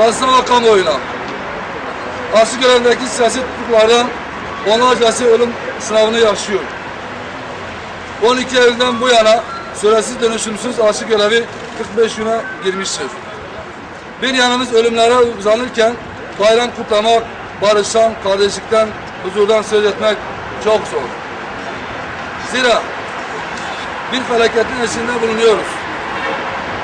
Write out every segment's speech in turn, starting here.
basına ve kamuoyuna. Açık görevdeki siyasi tutuklardan onlarcası ölüm sınavını yaşıyor. 12 Eylül'den bu yana süresiz dönüşümsüz açık görevi 45 güne girmiştir. Bir yanımız ölümlere uzanırken bayram kutlamak, barıştan, kardeşlikten, huzurdan söz etmek çok zor. Zira bir felaketin içinde bulunuyoruz.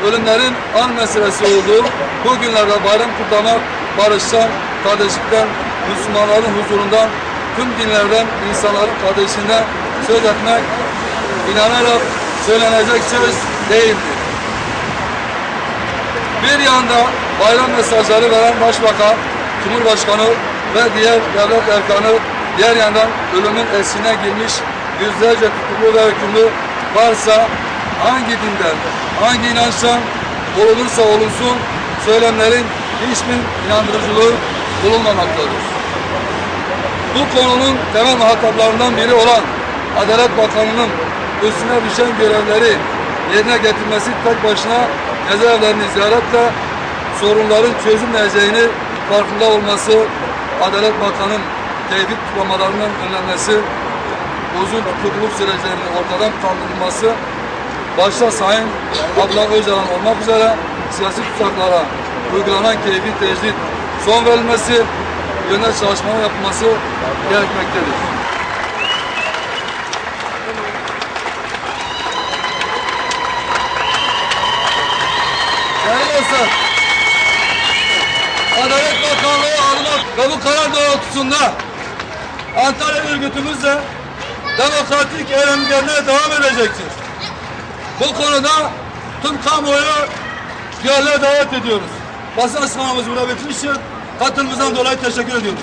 Ölümlerin an meselesi olduğu bu günlerde bayram kutlamak, barıştan, kardeşlikten, Müslümanların huzurundan, tüm dinlerden insanların kardeşinden söz etmek, inanarak söylenecek söz değildir. Bir yanda bayram mesajları veren Başbakan, Cumhurbaşkanı ve diğer devlet erkanı, diğer yandan ölümün esine girmiş yüzlerce tutuklu ve hükümlü varsa hangi dinden, hangi inançtan olunursa olunsun söylemlerin hiçbir inandırıcılığı bulunmamaktadır. Bu konunun temel muhataplarından biri olan Adalet Bakanı'nın üstüne düşen görevleri yerine getirmesi tek başına cezaevlerini ziyaretle sorunların çözülmeyeceğini farkında olması, Adalet Bakanı'nın tevhid tutlamalarının önlenmesi, uzun tutukluluk süreçlerinin ortadan kaldırılması, başta Sayın Abla Öcalan olmak üzere siyasi tutsaklara uygulanan keyfi tecrit son verilmesi, yönel çalışmalar yapılması gerekmektedir. Değerli dostlar, Adalet Bakanlığı ve bu karar doğrultusunda Antalya örgütümüzle demokratik eylemlerine devam edecektir. Bu konuda tüm kamuoyu duyarlıya davet ediyoruz. Basın açıklamamız burada bitmiştir. Katılımınızdan dolayı teşekkür ediyoruz.